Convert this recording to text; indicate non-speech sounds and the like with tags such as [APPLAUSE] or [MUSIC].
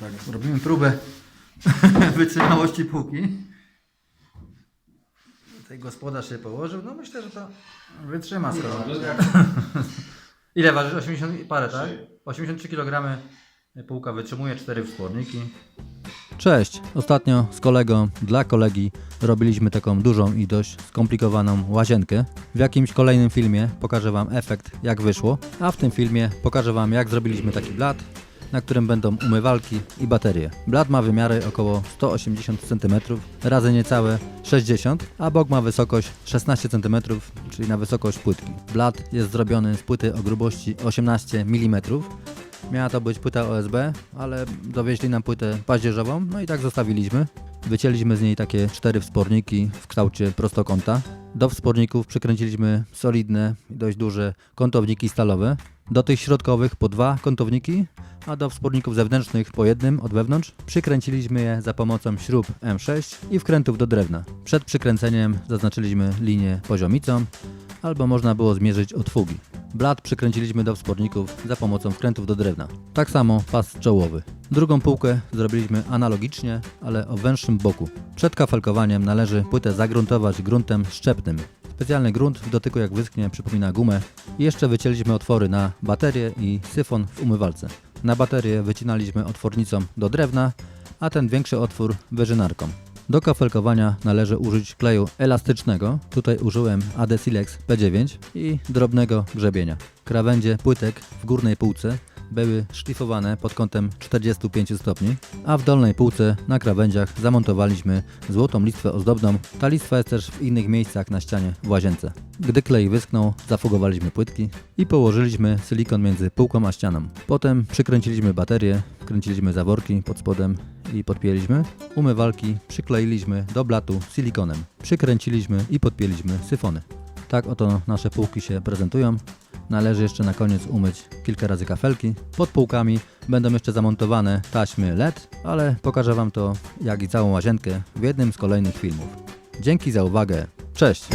Tak, robimy próbę [LAUGHS] wytrzymałości półki. Tutaj gospodarz się położył. No myślę, że to wytrzyma skoro. [LAUGHS] Ile ważysz? 80 i parę, tak? 83 kg półka wytrzymuje, 4 wsporniki. Cześć! Ostatnio z kolegą dla kolegi robiliśmy taką dużą i dość skomplikowaną łazienkę. W jakimś kolejnym filmie pokażę Wam efekt, jak wyszło, a w tym filmie pokażę Wam, jak zrobiliśmy taki blat, na którym będą umywalki i baterie. Blat ma wymiary około 180 cm razy niecałe 60, a bok ma wysokość 16 cm, czyli na wysokość płytki. Blat jest zrobiony z płyty o grubości 18 mm. Miała to być płyta OSB, ale dowieźli nam płytę paździerzową, no i tak zostawiliśmy. Wycięliśmy z niej takie cztery wsporniki w kształcie prostokąta. Do wsporników przykręciliśmy solidne dość duże kątowniki stalowe. Do tych środkowych po dwa kątowniki, a do wsporników zewnętrznych po jednym od wewnątrz. Przykręciliśmy je za pomocą śrub M6 i wkrętów do drewna. Przed przykręceniem zaznaczyliśmy linię poziomicą, albo można było zmierzyć od fugi. Blat przykręciliśmy do wsporników za pomocą wkrętów do drewna. Tak samo pas czołowy. Drugą półkę zrobiliśmy analogicznie, ale o węższym boku. Przed kafelkowaniem należy płytę zagruntować gruntem szczepnym. Specjalny grunt w dotyku jak wyschnie przypomina gumę. I jeszcze wycięliśmy otwory na baterię i syfon w umywalce. Na baterię wycinaliśmy otwornicą do drewna, a ten większy otwór wyżynarką. Do kafelkowania należy użyć kleju elastycznego. Tutaj użyłem Adesilex P9 i drobnego grzebienia. Krawędzie płytek w górnej półce były szlifowane pod kątem 45 stopni, a w dolnej półce na krawędziach zamontowaliśmy złotą listwę ozdobną. Ta listwa jest też w innych miejscach na ścianie w łazience. Gdy klej wyschnął, zafugowaliśmy płytki i położyliśmy silikon między półką a ścianą. Potem przykręciliśmy baterię, wkręciliśmy zaworki pod spodem i podpięliśmy. Umywalki przykleiliśmy do blatu silikonem. Przykręciliśmy i podpięliśmy syfony. Tak oto nasze półki się prezentują. Należy jeszcze na koniec umyć kilka razy kafelki. Pod półkami będą jeszcze zamontowane taśmy LED, ale pokażę Wam to, jak i całą łazienkę w jednym z kolejnych filmów. Dzięki za uwagę. Cześć!